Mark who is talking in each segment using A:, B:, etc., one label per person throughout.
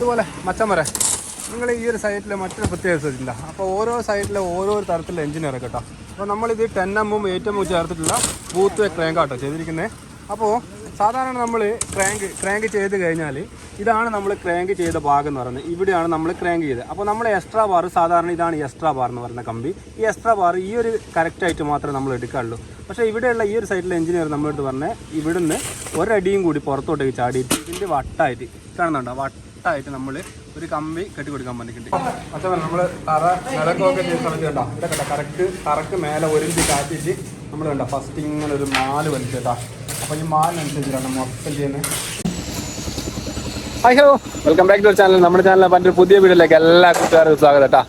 A: അതുപോലെ മച്ചമര നിങ്ങൾ ഈ ഒരു സൈറ്റിലെ മറ്റൊരു പ്രത്യേകത അപ്പോൾ ഓരോ സൈറ്റിലെ ഓരോ തരത്തിലുള്ള എഞ്ചിനീയർ കേട്ടോ അപ്പോൾ നമ്മളിത് ടെൻ എമ്മും എയ്റ്റ് എമ്മും ചേർത്തിട്ടുള്ള ബൂത്ത് ക്രാങ്കാട്ടോ ചെയ്തിരിക്കുന്നത് അപ്പോൾ സാധാരണ നമ്മൾ ക്രാങ്ക് ക്രാങ്ക് ചെയ്ത് കഴിഞ്ഞാൽ ഇതാണ് നമ്മൾ ക്രാങ്ക് ചെയ്ത ഭാഗം എന്ന് പറയുന്നത്. ഇവിടെയാണ് നമ്മൾ ക്രാങ്ക് ചെയ്തത്. അപ്പോൾ നമ്മൾ എക്സ്ട്രാ ബാർ സാധാരണ ഇതാണ് എക്സ്ട്രാ ബാർ എന്ന് പറയുന്ന കമ്പി. ഈ എക്സ്ട്രാ ബാർ ഈ ഒരു കറക്റ്റായിട്ട് മാത്രമേ നമ്മൾ എടുക്കാറുള്ളൂ പക്ഷേ ഇവിടെയുള്ള ഈ ഒരു സൈറ്റിലെ എഞ്ചിനീയർ നമ്മളെടുത്ത് പറഞ്ഞാൽ ഇവിടുന്ന് ഒരടിയും കൂടി പുറത്തോട്ടേക്ക് ചാടിയിട്ട് ഇതിന്റെ വട്ടായിട്ട് കാണുന്നുണ്ടോ? വട്ടായിട്ട് നമ്മൾ ഒരു കമ്പി കെട്ടി കൊടുക്കാൻ പറഞ്ഞിട്ടുണ്ട്. അച്ഛൻ നമ്മൾ തറ നിലക്കൊക്കെ ചെയ്ത് സമയത്ത് കണ്ടോ? ഇവിടെ കേട്ടോ കറക്റ്റ് തറക്ക് മേലെ ഒരുമിച്ച് കാറ്റിട്ട് നമ്മൾ കണ്ടോ? ഫസ്റ്റ് ഇങ്ങനെ ഒരു മാൽ വലിച്ചു കേട്ടോ. അപ്പോൾ ഈ മാലിനനുസരിച്ചിട്ടാണ് മൊത്തം ചെയ്യുന്നത്. Hi hello welcome back to channel നമ്മുടെ ചാനലിലെ ഒരു പുതിയ വീഡിയോയിലേക്ക് എല്ലാ കൂട്ടുകാർക്കും സ്വാഗതം കേട്ടോ.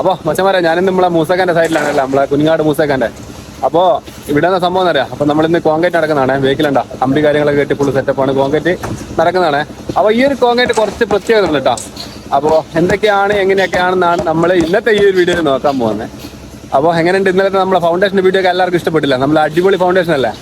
A: അപ്പോൾ മച്ചന്മാരെ ഞാനിന്ന് നമ്മളെ മൂസക്കാന്റെ സൈഡിലാണല്ലോ നമ്മളെ കുഞ്ഞാട് മൂസക്കാന്റെ. അപ്പോൾ ഇവിടെ നിന്ന് സംഭവം അറിയാം അപ്പോൾ നമ്മളിന്ന് കോൺക്രീറ്റ് നടക്കുന്നതാണ്. വെഹിക്കിലുണ്ടോ കമ്പി കാര്യങ്ങളൊക്കെ കെട്ടി ഫുള്ള് സെറ്റപ്പാണ് കോൺക്രീറ്റ് നടക്കുന്നതാണ്. അപ്പോൾ ഈ ഒരു കോൺക്രീറ്റ് കുറച്ച് പ്രത്യേകത ഉണ്ട് കേട്ടോ. അപ്പോൾ എന്തൊക്കെയാണ് എങ്ങനെയൊക്കെയാണെന്നാണ് നമ്മൾ ഇന്നത്തെ ഈ ഒരു വീഡിയോയിൽ നോക്കാൻ പോകുന്നത്. അപ്പോൾ എങ്ങനെയുണ്ട് ഇന്നലത്തെ നമ്മളെ ഫൗണ്ടേഷൻ വീഡിയോ എല്ലാവർക്കും ഇഷ്ടപ്പെട്ടില്ല? നമ്മൾ അടിപൊളി ഫൗണ്ടേഷൻ അല്ലേ?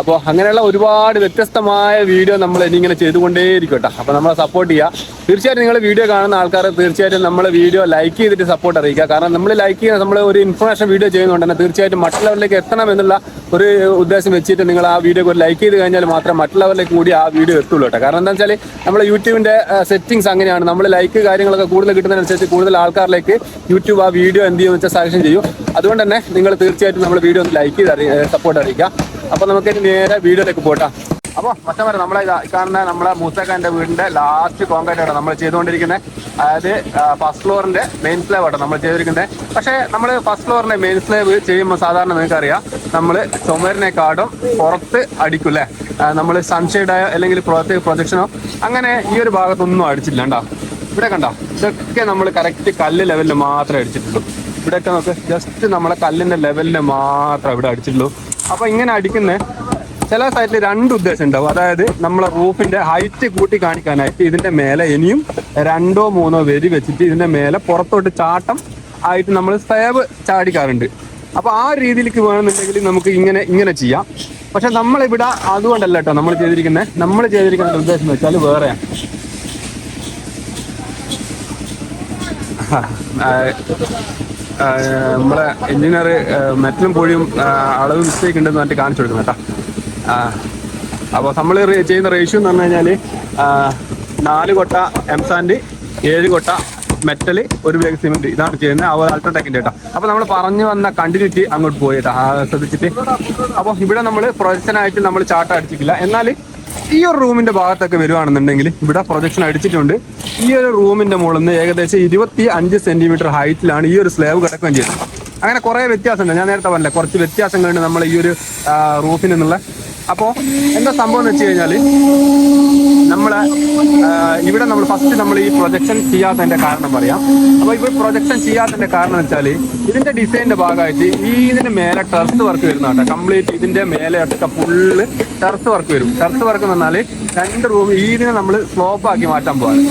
A: അപ്പോൾ അങ്ങനെയുള്ള ഒരുപാട് വ്യത്യസ്തമായ വീഡിയോ നമ്മൾ ഇനി ഇങ്ങനെ ചെയ്തുകൊണ്ടേയിരിക്കും കേട്ടോ. അപ്പോൾ നമ്മളെ സപ്പോർട്ട് ചെയ്യുക തീർച്ചയായിട്ടും നിങ്ങൾ വീഡിയോ കാണുന്ന ആൾക്കാർ തീർച്ചയായിട്ടും നമ്മൾ വീഡിയോ ലൈക്ക് ചെയ്തിട്ട് സപ്പോർട്ട് അറിയിക്കുക. കാരണം നമ്മൾ ലൈക്ക് ചെയ്യുന്ന നമ്മൾ ഒരു ഇൻഫർമേഷൻ വീഡിയോ ചെയ്യുന്നതുകൊണ്ട് തന്നെ തീർച്ചയായിട്ടും മറ്റുള്ളവരിലേക്ക് എത്തണം എന്നുള്ള ഒരു ഉദ്ദേശം വെച്ചിട്ട് നിങ്ങൾ ആ വീഡിയോ ഒരു ലൈക്ക് ചെയ്ത് കഴിഞ്ഞാൽ മാത്രം മറ്റുള്ളവരിലേക്ക് കൂടി ആ വീഡിയോ എത്തുള്ളൂ കേട്ടോ. കാരണം എന്താ വെച്ചാൽ നമ്മുടെ യൂട്യൂബിന്റെ സെറ്റിംഗ്സ് അങ്ങനെയാണ്. നമ്മൾ ലൈക്ക് കാര്യങ്ങളൊക്കെ കൂടുതൽ കിട്ടുന്നതിനനുസരിച്ച് കൂടുതൽ ആൾക്കാരിലേക്ക് യൂട്യൂബ് ആ വീഡിയോ എന്ത് ചെയ്യുമെന്ന് വെച്ചാൽ സജഷൻ ചെയ്യും. അതുകൊണ്ട് തന്നെ നിങ്ങൾ തീർച്ചയായിട്ടും നമ്മൾ വീഡിയോ ഒന്ന് ലൈക്ക് ചെയ്ത് സപ്പോർട്ട് അറിയിക്കുക. അപ്പോൾ നമുക്ക് നേരെ വീഡിയോയിലേക്ക് പോട്ടാ. അപ്പോൾ മറ്റവരെ നമ്മളെ ഇതാ കാണുന്ന നമ്മളെ മൂസക്കാന്റെ വീടിന്റെ ലാസ്റ്റ് കോൺക്രീറ്റ് ആണ് നമ്മൾ ചെയ്തുകൊണ്ടിരിക്കുന്നത് അതായത് ഫസ്റ്റ് ഫ്ലോറിന്റെ മെയിൻ സ്ലാബ് ആട്ടോ നമ്മൾ ചെയ്തിരിക്കുന്നത് പക്ഷേ നമ്മൾ ഫസ്റ്റ് ഫ്ലോറിന്റെ മെയിൻ സ്ലാബ് ചെയ്യുമ്പോൾ സാധാരണ നിങ്ങൾക്കറിയാം നമ്മൾ ചുമരിനെക്കാട്ടും പുറത്ത് അടിക്കും അല്ലേ നമ്മൾ സൺഷെയ്ഡായോ അല്ലെങ്കിൽ പുറത്ത് പ്രൊജക്ഷനോ അങ്ങനെ ഈ ഒരു ഭാഗത്തൊന്നും അടിച്ചില്ല കണ്ടോ? ഇവിടെ കണ്ടോ? ഇതൊക്കെ നമ്മൾ കറക്റ്റ് കല്ല് ലെവലിൽ മാത്രമേ അടിച്ചിട്ടുള്ളൂ. ഇവിടെയൊക്കെ നമുക്ക് ജസ്റ്റ് നമ്മളെ കല്ലിന്റെ ലെവലിൽ മാത്രമേ ഇവിടെ അടിച്ചിട്ടുള്ളൂ. അപ്പൊ ഇങ്ങനെ അടിക്കുന്ന ചില സൈറ്റിൽ രണ്ട് ഉദ്ദേശം ഉണ്ടാവും. അതായത് നമ്മളെ റൂഫിന്റെ ഹൈറ്റ് കൂട്ടി കാണിക്കാനായിട്ട് ഇതിന്റെ മേലെ ഇനിയും രണ്ടോ മൂന്നോ വരി വെച്ചിട്ട് ഇതിന്റെ മേലെ പുറത്തോട്ട് ചാട്ടം ആയിട്ട് നമ്മൾ സ്ലാബ് ചാടിക്കാറുണ്ട്. അപ്പൊ ആ രീതിയിലേക്ക് വേണമെന്നുണ്ടെങ്കിൽ നമുക്ക് ഇങ്ങനെ ഇങ്ങനെ ചെയ്യാം. പക്ഷെ നമ്മളിവിടെ അതുകൊണ്ടല്ല കേട്ടോ നമ്മൾ ചെയ്തിരിക്കുന്നത് നമ്മൾ ചെയ്തിരിക്കുന്ന ഉദ്ദേശം എന്ന് വെച്ചാൽ വേറെയാണ്. നമ്മളെ എഞ്ചിനീയർ മെറ്റലും പൊഴിയും അളവ് മിസ്റ്റേക്ക് ഉണ്ടെന്ന് പറഞ്ഞിട്ട് കാണിച്ചു കൊടുക്കണം കേട്ടോ. അപ്പോൾ നമ്മൾ ചെയ്യുന്ന റേഷ്യോ എന്ന് പറഞ്ഞു കഴിഞ്ഞാൽ നാല് കൊട്ട എം സാൻഡ് ഏഴ് കൊട്ട മെറ്റൽ ഒരു ബാഗ് സിമെന്റ്. ഇതാണ് ചെയ്യുന്നത്. ആ അൾട്രാടെക്കിന്റെ കേട്ടോ. അപ്പോൾ നമ്മൾ പറഞ്ഞു വന്ന കണ്ടിന്യൂറ്റി അങ്ങോട്ട് പോയി കേട്ടോ. ശ്രദ്ധിച്ചിട്ട്. അപ്പോൾ ഇവിടെ നമ്മൾ പ്രൊജക്ഷനായിട്ട് നമ്മൾ ചാട്ട അടിച്ചിട്ടില്ല. എന്നാൽ ഈ ഒരു റൂമിന്റെ ഭാഗത്തൊക്കെ വരുവാണെന്നുണ്ടെങ്കിൽ ഇവിടെ പ്രൊജക്ഷൻ അടിച്ചിട്ടുണ്ട്. ഈ ഒരു റൂമിന്റെ മുകളിൽ നിന്ന് ഏകദേശം ഇരുപത്തി അഞ്ച് സെന്റിമീറ്റർ ഹൈറ്റിലാണ് ഈ ഒരു സ്ലാബ് കിടക്കുകയും ചെയ്യുന്നത് അങ്ങനെ കുറേ വ്യത്യാസമുണ്ട്. ഞാൻ നേരത്തെ പറഞ്ഞില്ല കുറച്ച് വ്യത്യാസങ്ങളുണ്ട് നമ്മൾ ഈ ഒരു റൂഫിൽ നിന്നുള്ള അപ്പോൾ എന്താ സംഭവം എന്ന് വെച്ച് കഴിഞ്ഞാൽ നമ്മൾ ഇവിടെ നമ്മൾ ഫസ്റ്റ് നമ്മൾ ഈ പ്രൊജക്ഷൻ ചെയ്യാത്തതിന്റെ കാരണം പറയാം. അപ്പോൾ ഇപ്പോൾ പ്രൊജക്ഷൻ ചെയ്യാത്തതിന്റെ കാരണം വെച്ചാൽ ഇതിന്റെ ഡിസൈനിന്റെ ഭാഗമായിട്ട് ഈ ഇതിന്റെ മേലെ ടെറസ് വർക്ക് വരുന്ന കേട്ടോ. കംപ്ലീറ്റ് ഇതിന്റെ മേലെ ഒക്കെ ഫുള്ള് ടെറസ് വർക്ക് വരും. ടെറസ് വർക്ക് എന്ന് പറഞ്ഞാൽ രണ്ട് റൂം ഈ ഇതിനെ നമ്മൾ സ്ലോപ്പ് ആക്കി മാറ്റാൻ പോവാണ്.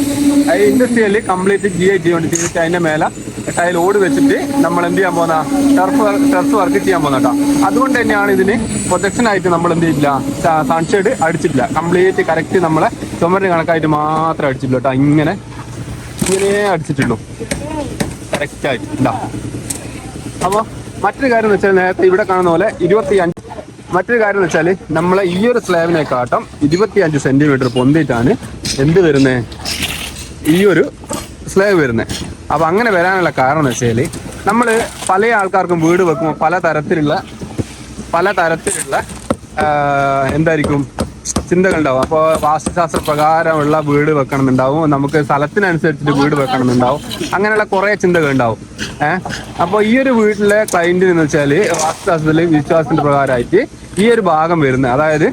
A: Industrial complete G I G വേണ്ടി അതിന്റെ മേലെ ടൈൽ ഓട് വെച്ചിട്ട് നമ്മൾ എന്ത് ചെയ്യാൻ പോകുന്ന? ടർഫ് ടർഫ് വർക്ക് ചെയ്യാൻ പോകുന്ന കേട്ടോ. അതുകൊണ്ട് തന്നെയാണ് ഇതിന് പ്രൊജക്ഷൻ ആയിട്ട് നമ്മൾ എന്ത് ചെയ്തില്ല സൺഷെയ്ഡ് അടിച്ചിട്ടില്ല. കംപ്ലീറ്റ് കറക്റ്റ് നമ്മളെ ചുമരിന് കണക്കായിട്ട് മാത്രം അടിച്ചിട്ടില്ല കേട്ടോ. ഇങ്ങനെ ഇങ്ങനെ അടിച്ചിട്ടുള്ളൂ. കറക്റ്റ് ആയിട്ട്. അപ്പോൾ മറ്റൊരു കാര്യം എന്ന് വെച്ചാൽ നേരത്തെ ഇവിടെ കാണുന്ന പോലെ ഇരുപത്തി അഞ്ച് മറ്റൊരു കാര്യം എന്ന് വെച്ചാൽ നമ്മളെ ഈ ഒരു സ്ലാബിനെ ഇരുപത്തി അഞ്ച് സെന്റിമീറ്റർ പൊന്തിയിട്ടാണ് എന്ത് വരുന്നത് ഈ ഒരു സ്ലാബ് വരുന്നത് അപ്പോൾ അങ്ങനെ വരാനുള്ള കാരണം എന്ന് വെച്ചാൽ നമ്മൾ പല ആൾക്കാർക്കും വീട് വെക്കുമ്പോൾ പല തരത്തിലുള്ള പല തരത്തിലുള്ള എന്തായിരിക്കും ചിന്തകൾ ഉണ്ടാവും അപ്പോൾ വാസ്തുശാസ്ത്ര പ്രകാരമുള്ള വീട് വെക്കണമെന്നുണ്ടാവും. നമുക്ക് സ്ഥലത്തിനനുസരിച്ചിട്ട് വീട് വെക്കണമെന്നുണ്ടാവും. അങ്ങനെയുള്ള കുറേ ചിന്തകൾ ഉണ്ടാവും ഏഹ് അപ്പോൾ ഈ ഒരു വീട്ടിലെ ക്ലൈന്റ് എന്ന് വെച്ചാൽ വാസ്തുശാസ്ത്രത്തിൽ വിശ്വാസത്തിന്റെ പ്രകാരമായിട്ട് ഈ ഒരു ഭാഗം വരുന്ന അതായത്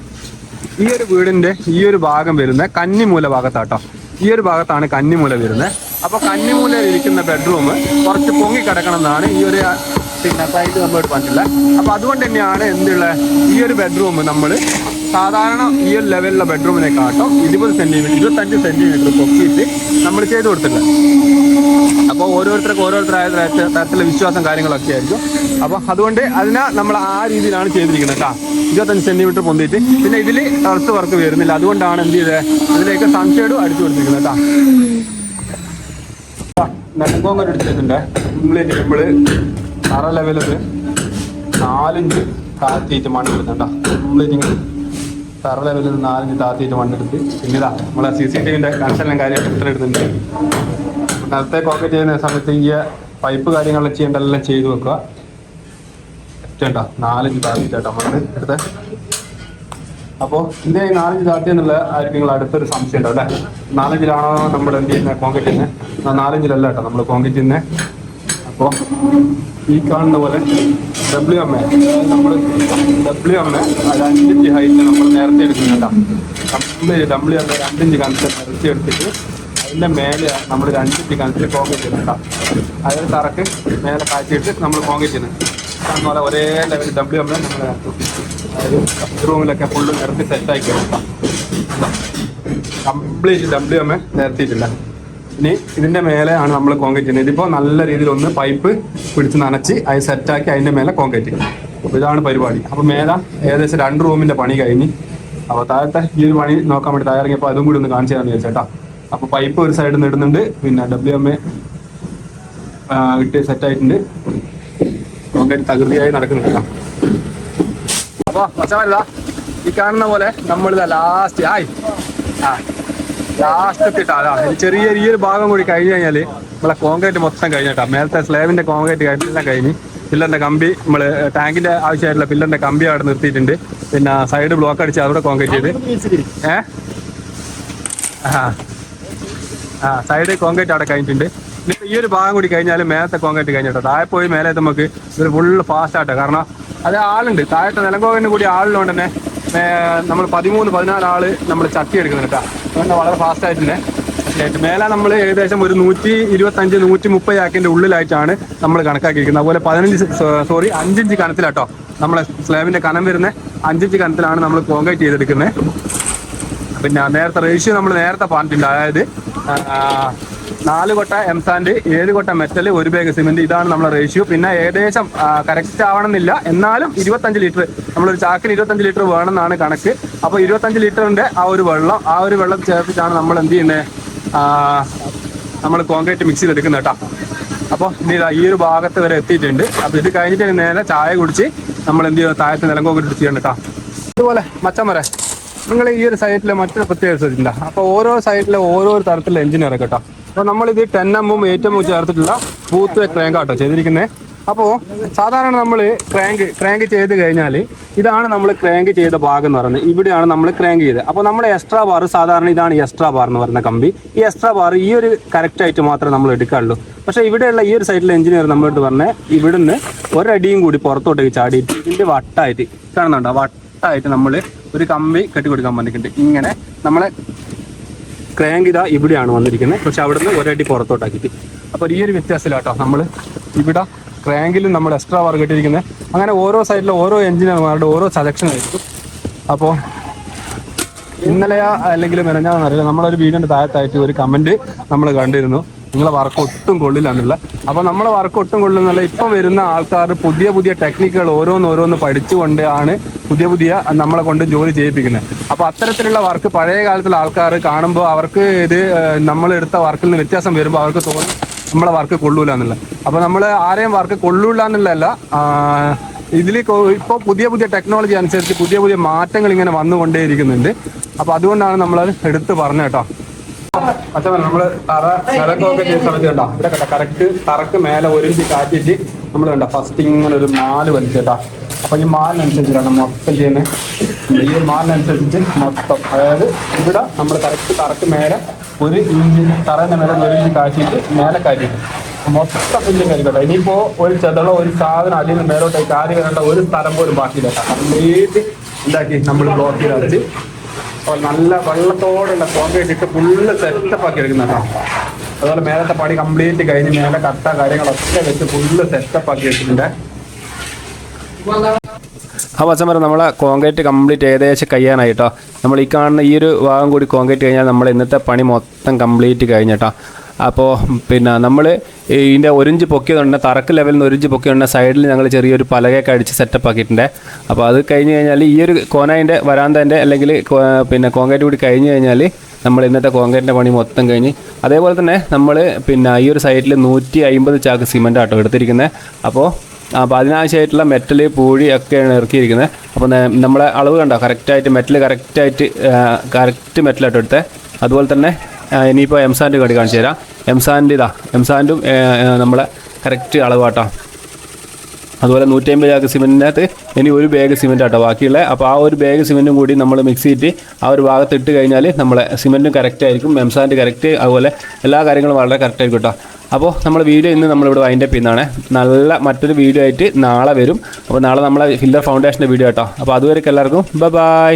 A: ഈ ഒരു വീടിന്റെ ഈ ഒരു ഭാഗം വരുന്ന കന്നിമൂല ഭാഗത്താട്ടോ. ഈ ഒരു ഭാഗത്താണ് കന്നിമൂല വരുന്നത്. അപ്പൊ കന്നിമൂലയിൽ ഇരിക്കുന്ന ബെഡ്റൂം കുറച്ച് പൊങ്ങി കിടക്കണം എന്നാണ് ഈ ഒരു പിന്നെ സൈറ്റ് നമ്മളോട് പറഞ്ഞിട്ടുള്ളത്. അപ്പൊ അതുകൊണ്ട് തന്നെയാണ് എന്തുള്ള ഈ ഒരു ബെഡ്റൂം നമ്മൾ സാധാരണ ഈ ഒരു ലെവലിലുള്ള ബെഡ്റൂമിനെക്കാട്ടും ഇരുപത് സെന്റിമീറ്റർ ഇരുപത്തഞ്ച് സെന്റിമീറ്റർ പൊക്കിയിട്ട് നമ്മൾ ചെയ്തു കൊടുത്തിട്ടുണ്ട് അപ്പോൾ ഓരോരുത്തർക്ക് ഓരോരുത്തരായ തരത്തി- തരത്തിലുള്ള വിശ്വാസം കാര്യങ്ങളൊക്കെ ആയിരിക്കും. അപ്പോൾ അതുകൊണ്ട് അതിനെ നമ്മൾ ആ രീതിയിലാണ് ചെയ്തിരിക്കുന്നത് കേട്ടോ. ഇരുപത്തഞ്ച് സെന്റിമീറ്റർ പൊന്തിയിട്ട്. പിന്നെ ഇതിൽ എർത്ത് വർക്ക് വരുന്നില്ല. അതുകൊണ്ടാണ് എന്ത് ചെയ്തത്? അതിലേക്ക് സൺഷെയ്ഡും അടിച്ചു കൊടുത്തിരിക്കുന്നത് കേട്ടോ. നെങ്കോങ്ങൽ എടുത്തിട്ടുണ്ട്. നമ്മൾ നമ്മൾ തറ ലെവലിൽ നാലിഞ്ച് താത്തിയിട്ട് മണ്ണെടുക്കണ്ട നമ്മളിങ്ങനെ തറ ലെവലിൽ നിന്ന് നാലിഞ്ച് താത്തിയിട്ട് മണ്ണെടുത്ത് പിന്നെ ഇതാ നമ്മളെ സി സി ടി വിന്റെ കണക്ഷനും കാര്യമൊക്കെ എത്ര എടുത്തിട്ടുണ്ട്. നിലത്തേക്ക് കോക്കറ്റ് ചെയ്യുന്ന സമയത്ത് ഈ പൈപ്പ് കാര്യങ്ങളെല്ലാം ചെയ്യേണ്ടതെല്ലാം ചെയ്തു വെക്കുക. ചേട്ടാ നാലഞ്ച് താത്തിട്ടാ മണ്ണ് എടുത്ത്. അപ്പോൾ ഇതിന്റെ നാലഞ്ച് ചാർട്ട് എന്നുള്ള ആയിരിക്കും നിങ്ങൾ അടുത്തൊരു സംശയം ഉണ്ടോ അല്ലേ? നാലഞ്ചിലാണോ നമ്മൾ എന്ത് ചെയ്യുന്നത് കോൺക്രീറ്റ് നാലഞ്ചിലല്ല കേട്ടോ നമ്മൾ കോൺക്രീറ്റ് ചെയ്യുന്നത് ഈ കാണുന്ന പോലെ ഡബ്ല്യു എം എ നമ്മൾ ഡബ്ല്യു എം എ അഞ്ചിഞ്ച് ഹൈറ്റ് നമ്മൾ നേരത്തെ എടുക്കുന്നുണ്ട് നമ്മൾ ഡബ്ല്യു എം എ രണ്ടിഞ്ച് കണക്ക് നിരത്തി എടുത്തിട്ട് അതിന്റെ മേലെ നമ്മൾ രണ്ടിഞ്ച് കണക്കിൽ കോൺക്രീറ്റ് ചെയ്യുന്നുണ്ട് അതായത് തറക്ക് മേലെ കാച്ചിട്ട് നമ്മൾ കോൺക്രീറ്റ് ചെയ്യുന്നത് കാണുന്ന പോലെ ഒരേ ലെവൽ ഡബ്ല്യു എം നമ്മൾ അതായത് റൂമിലൊക്കെ ഫുള്ള് നിരത്തി സെറ്റാക്കി കൊടുക്കാം കംപ്ലീറ്റ് ഡബ്ല്യു എം നിരത്തിയിട്ടില്ല. ഇനി ഇതിന്റെ മേലെയാണ് നമ്മൾ കോൺക്രീറ്റ് ചെയ്യുന്നത്. ഇതിപ്പോൾ നല്ല രീതിയിൽ ഒന്ന് പൈപ്പ് പിടിച്ച് നനച്ച് അത് സെറ്റാക്കി അതിന്റെ മേലെ കോൺക്രീറ്റ് ചെയ്യണം ഇതാണ് പരിപാടി. അപ്പോൾ മേലെ ഏകദേശം രണ്ട് റൂമിന്റെ പണി കഴിഞ്ഞ്. അപ്പോൾ താഴത്തെ ഈ ഒരു പണി നോക്കാൻ വേണ്ടി തയ്യാറങ്ങിയപ്പോൾ അതും കൂടി ഒന്ന് കാണിച്ചു തരാമെന്ന് വിചാരിച്ചേട്ടാ അപ്പോൾ പൈപ്പ് ഒരു സൈഡിൽ നിന്ന് ഇടുന്നുണ്ട്. പിന്നെ ഡബ്ല്യു എം എ ഇട്ട് സെറ്റായിട്ടുണ്ട് കോൺക്രീറ്റ് തകൃതിയായി നടക്കുന്നുണ്ട് അപ്പൊ മച്ചമല്ല ഈ കാണുന്ന പോലെ നമ്മൾ ലാസ്റ്റ് ആയി. ആ ചെറിയ ഈ ഒരു ഭാഗം കൂടി കഴിഞ്ഞ് കഴിഞ്ഞാൽ നമ്മളെ കോൺക്രീറ്റ് മൊത്തം കഴിഞ്ഞിട്ടാ മേലത്തെ സ്ലേബിന്റെ കോൺക്രീറ്റ് എല്ലാം കഴിഞ്ഞ് പില്ലറിന്റെ കമ്പി നമ്മൾ ടാങ്കിന്റെ ആവശ്യമായിട്ടുള്ള പില്ലറിന്റെ കമ്പി അവിടെ നിർത്തിയിട്ടുണ്ട്. പിന്നെ സൈഡ് ബ്ലോക്ക് അടിച്ച് അവിടെ കോൺക്രീറ്റ് ചെയ്ത്. ഏ? ആ സൈഡ് കോൺക്രീറ്റ് അവിടെ കഴിഞ്ഞിട്ടുണ്ട്. ഈ ഒരു ഭാഗം കൂടി കഴിഞ്ഞാൽ മേലത്തെ കോങ്കറ്റ് കഴിഞ്ഞിട്ടോ താഴെ പോയി മേലെ നമുക്ക് ഇത് ഫുള്ള് ഫാസ്റ്റ് ആട്ടോ. കാരണം അത് ആളുണ്ട്. താഴത്തെ നിലങ്കോവിന് കൂടി ആളുള്ളതുകൊണ്ട് തന്നെ നമ്മൾ പതിമൂന്ന് പതിനാല് ആൾ നമ്മൾ ചട്ടി എടുക്കുന്നുണ്ട് അതുകൊണ്ട് വളരെ ഫാസ്റ്റ് ആയിട്ടുണ്ട്. ലേറ്റ് മേലെ നമ്മൾ ഏകദേശം ഒരു നൂറ്റി ഇരുപത്തഞ്ച് നൂറ്റി മുപ്പത് ആക്കിന്റെ ഉള്ളിലായിട്ടാണ് നമ്മൾ കണക്കാക്കിയിരിക്കുന്നത്. അതുപോലെ പതിനഞ്ച് സോറി അഞ്ചിഞ്ച് കനത്തിലാട്ടോ നമ്മളെ സ്ലാബിന്റെ കനം വരുന്ന അഞ്ചിഞ്ച് കനത്തിലാണ് നമ്മൾ കോൺക്രീറ്റ് ചെയ്തെടുക്കുന്നത്. പിന്നെ നേരത്തെ റേഷ്യോ നമ്മൾ നേരത്തെ പറഞ്ഞിട്ടുണ്ട്. അതായത് നാല് കൊട്ട എം സാൻഡ് ഏഴ് കൊട്ട മെറ്റൽ ഒരു ബാഗ് സിമെന്റ് ഇതാണ് നമ്മുടെ റേഷ്യോ പിന്നെ ഏകദേശം കറക്റ്റ് ആവണമെന്നില്ല. എന്നാലും ഇരുപത്തഞ്ച് ലിറ്റർ നമ്മളൊരു ചാക്കിന് ഇരുപത്തഞ്ച് ലിറ്റർ വേണമെന്നാണ് കണക്ക്. അപ്പോൾ ഇരുപത്തഞ്ച് ലിറ്ററിന്റെ ആ ഒരു വെള്ളം ആ ഒരു വെള്ളം ചേർത്തിട്ടാണ് നമ്മൾ എന്ത് ചെയ്യുന്നത് നമ്മൾ കോൺക്രീറ്റ് മിക്സ് ചെയ്തെടുക്കുന്നത് കേട്ടോ. അപ്പോൾ ഇനി ഈ ഒരു ഭാഗത്ത് വരെ എത്തിയിട്ടുണ്ട്. അപ്പോൾ ഇത് കഴിഞ്ഞിട്ട് നേരെ ചായ കുടിച്ച് നമ്മൾ എന്ത് ചെയ്യുന്നത് താഴത്തെ നിലങ്കോക്കിട്ട് ചെയ്യണം കേട്ടോ. അതുപോലെ മച്ചമരെ നിങ്ങൾ ഈ ഒരു സൈറ്റിലെ മറ്റൊരു പ്രത്യേകത ശ്രദ്ധിച്ചില്ല അപ്പോൾ ഓരോ സൈറ്റിലെ ഓരോ തരത്തിലുള്ള എഞ്ചിനീയർ കേട്ടോ. അപ്പോൾ നമ്മളിത് ടെൻ എമ്മും എയ്റ്റ് എമ്മും ചേർത്തിട്ടുള്ള ബൂത്ത് ക്രാങ്ക് ആട്ടോ ചെയ്തിരിക്കുന്നത് അപ്പോൾ സാധാരണ നമ്മൾ ക്രാങ്ക് ക്രാങ്ക് ചെയ്ത് കഴിഞ്ഞാൽ ഇതാണ് നമ്മൾ ക്രാങ്ക് ചെയ്ത ഭാഗം എന്ന് പറയുന്നത്. ഇവിടെയാണ് നമ്മൾ ക്രാങ്ക് ചെയ്തത്. അപ്പോൾ നമ്മൾ എക്സ്ട്രാ ബാർ സാധാരണ ഇതാണ് എക്സ്ട്രാ ബാർ എന്ന് പറയുന്ന കമ്പി. ഈ എക്സ്ട്രാ ബാർ ഈ ഒരു കറക്റ്റ് ആയിട്ട് മാത്രമേ നമ്മൾ എടുക്കാറുള്ളൂ. പക്ഷെ ഇവിടെയുള്ള ഈ ഒരു സൈഡിലെ എഞ്ചിനീയർ നമ്മളോട് പറഞ്ഞ ഇവിടുന്ന് ഒരടിയും കൂടി പുറത്തോട്ടേക്ക് ചാടിയിട്ട് ഇതിന്റെ വട്ടായിട്ട് കാണുന്നുണ്ടോ? വട്ടായിട്ട് നമ്മൾ ഒരു കമ്പി കെട്ടിക്കൊടുക്കാൻ പറഞ്ഞിട്ടുണ്ട്. ഇങ്ങനെ നമ്മളെ ക്രാങ്ക് ഇതാ ഇവിടെയാണ് വന്നിരിക്കുന്നത്. പക്ഷെ അവിടുന്ന് ഒരടി പുറത്തോട്ടാക്കിയിട്ട് അപ്പോൾ ഈ ഒരു വ്യത്യാസമില്ലാട്ടോ നമ്മൾ ഇവിടെ ക്രാങ്കിലും നമ്മൾ എക്സ്ട്രാ വർക്ക് ഇട്ടിരിക്കുന്നത്. അങ്ങനെ ഓരോ സൈഡിലും ഓരോ എഞ്ചിനീയർമാരുടെ ഓരോ സജക്ഷൻ ആയിരിക്കും. അപ്പോൾ ഇന്നലെയാ അല്ലെങ്കിൽ മെനഞ്ഞാന്നറിയില്ല നമ്മളൊരു വീടിന്റെ താഴത്തായിട്ട് ഒരു കമന്റ് നമ്മൾ കണ്ടിരുന്നു. നിങ്ങളെ വർക്ക് ഒട്ടും കൊള്ളില്ല അപ്പൊ നമ്മളെ വർക്ക് ഒട്ടും കൊള്ളില്ല ഇപ്പം വരുന്ന ആൾക്കാർ പുതിയ പുതിയ ടെക്നിക്കുകൾ ഓരോന്ന് ഓരോന്ന് പഠിച്ചുകൊണ്ട് ആണ് പുതിയ പുതിയ നമ്മളെ കൊണ്ട് ജോലി ചെയ്യിപ്പിക്കുന്നത്. അപ്പൊ അത്തരത്തിലുള്ള വർക്ക് പഴയ കാലത്തുള്ള ആൾക്കാർ കാണുമ്പോൾ അവർക്ക് ഇത് നമ്മൾ എടുത്ത വർക്കിൽ നിന്ന് വ്യത്യാസം വരുമ്പോൾ അവർക്ക് തോന്നും നമ്മളെ വർക്ക് കൊള്ളൂല എന്നുള്ള അപ്പൊ നമ്മൾ ആരെയും വർക്ക് കൊള്ളൂല എന്നുള്ളതല്ല ഇതിൽ ഇപ്പോൾ പുതിയ പുതിയ ടെക്നോളജി അനുസരിച്ച് പുതിയ പുതിയ മാറ്റങ്ങൾ ഇങ്ങനെ വന്നുകൊണ്ടേയിരിക്കുന്നുണ്ട്. അപ്പൊ അതുകൊണ്ടാണ് നമ്മൾ എടുത്ത് പറഞ്ഞ കേട്ടോ. അച്ഛൻ നമ്മൾ തറ നിലക്കൊക്കെ ചെയ്യുന്ന സമയത്ത് കണ്ടോ? ഇവിടെ കേട്ടോ കറക്റ്റ് തറക്ക് മേലെ ഒരുമിച്ച് കാറ്റിട്ട് നമ്മൾ കണ്ട? ഫസ്റ്റ് ഇങ്ങനെ ഒരു മാൽ വലിച്ചേട്ടാ. അപ്പൊ ഈ മാലിനനുസരിച്ചിട്ടാണ് മൊത്തം ചെയ്യുന്നത് ഈ മാലിനനുസരിച്ച് മൊത്തം. അതായത് ഇവിടെ നമ്മൾ കറക്റ്റ് തറക്ക് മേലെ ഒരു ഇഞ്ച് തറേന്റെ മേലെ ഒരു ഇഞ്ച് കാറ്റിട്ട് മേലെ കാറ്റിട്ട് മൊത്തം പുല്ല് കരിക്കട്ടെ ഇനിയിപ്പോ ഒരു ചെതളോ ഒരു സാധനം അതിൽ നിന്ന് മേലോട്ടായി കാരി വരേണ്ട ഒരു സ്ഥലം പോലും ബാക്കിയില്ല. കംപ്ലീറ്റ് ഇതാക്കി നമ്മൾ ബ്ലോക്ക് ചെയ്ത് നല്ല വെള്ളത്തോടുള്ള കോൺക്രീറ്റ് ഇട്ട് ഫുള്ള് സെറ്റപ്പാക്കി ആക്കി എടുക്കുന്നുണ്ടോ അതുപോലെ മേലത്തെ പണി കംപ്ലീറ്റ് കഴിഞ്ഞ് മേലെ കട്ട കാര്യങ്ങളൊക്കെ വെച്ച് ഫുള്ള് സെറ്റപ്പാക്കി വെച്ചിട്ടുണ്ട് വെച്ചിട്ടുണ്ട്. അപ്പോൾ അച്ഛൻ നമ്മളെ കോൺക്രീറ്റ് കംപ്ലീറ്റ് ഏകദേശം കഴിയാനായിട്ടോ നമ്മൾ ഈ കാണുന്ന ഈ ഒരു ഭാഗം കൂടി കോൺക്രീറ്റ് കഴിഞ്ഞാൽ നമ്മൾ ഇന്നത്തെ പണി മൊത്തം കംപ്ലീറ്റ് കഴിഞ്ഞിട്ടോ അപ്പോൾ പിന്നെ നമ്മൾ ഇതിന്റെ ഒരിഞ്ച് പൊക്കിയതുണ്ട്. തറക്ക് ലെവലിൽ നിന്ന് ഒരിഞ്ച് പൊക്കിയുണ്ട് സൈഡിൽ ഞങ്ങൾ ചെറിയൊരു പലകയൊക്കെ അടിച്ച് സെറ്റപ്പ് ആക്കിയിട്ടുണ്ട്. അപ്പോൾ അത് കഴിഞ്ഞ് കഴിഞ്ഞാൽ ഈ ഒരു കോനായിന്റെ വരാന്തന്റെ അല്ലെങ്കിൽ പിന്നെ കോൺക്രീറ്റ് കൂടി കഴിഞ്ഞ് കഴിഞ്ഞാൽ നമ്മൾ ഇന്നത്തെ കോൺക്രീറ്റിന്റെ പണി മൊത്തം കഴിഞ്ഞ് അതേപോലെ തന്നെ നമ്മൾ പിന്നെ ഈ ഒരു സൈഡിൽ നൂറ്റി അമ്പത് ചാക്ക് സിമന്റ് ആട്ടോ എടുത്തിരിക്കുന്നത് അപ്പോൾ അപ്പോൾ അതിനാവശ്യമായിട്ടുള്ള മെറ്റൽ പൂഴി ഒക്കെയാണ് ഇറക്കിയിരിക്കുന്നത് അപ്പോൾ നമ്മളെ അളവ് കണ്ടോ? കറക്റ്റായിട്ട് മെറ്റൽ കറക്റ്റായിട്ട് കറക്റ്റ് മെറ്റലായിട്ട് എടുത്തത് അതുപോലെ തന്നെ ആ, എം സാൻഡ് കടി കാണിച്ചു തരാം. എം സാൻഡ് ഇതാ എം സാൻഡും നമ്മളെ കറക്റ്റ് അളവാട്ടോ. അതുപോലെ നൂറ്റി അമ്പത് ചാക്ക് സിമെന്റിനകത്ത് ഇനി ഒരു ബാഗ് സിമെന്റ് ആട്ടോ ബാക്കിയുള്ള. അപ്പോൾ ആ ഒരു ബാഗ് സിമെന്റും കൂടി നമ്മൾ മിക്സ് ചെയ്തിട്ട് ആ ഒരു ഭാഗത്ത് ഇട്ട് കഴിഞ്ഞാൽ നമ്മളെ സിമെന്റും കറക്റ്റ് ആയിരിക്കും എംസാൻഡ് കറക്റ്റ് അതുപോലെ എല്ലാ കാര്യങ്ങളും വളരെ കറക്റ്റ് ആയിരിക്കും കേട്ടോ അപ്പോൾ നമ്മൾ വീഡിയോ ഇന്ന് നമ്മളിവിടെ വൈൻഡപ്പ് ചെയ്യുന്നതാണ്. നല്ല മറ്റൊരു വീഡിയോ ആയിട്ട് നാളെ വരും. അപ്പോൾ നാളെ നമ്മളെ ഫില്ലർ ഫൗണ്ടേഷന്റെ വീഡിയോ കേട്ടോ അപ്പോൾ അതുവരെ എല്ലാവർക്കും ബൈ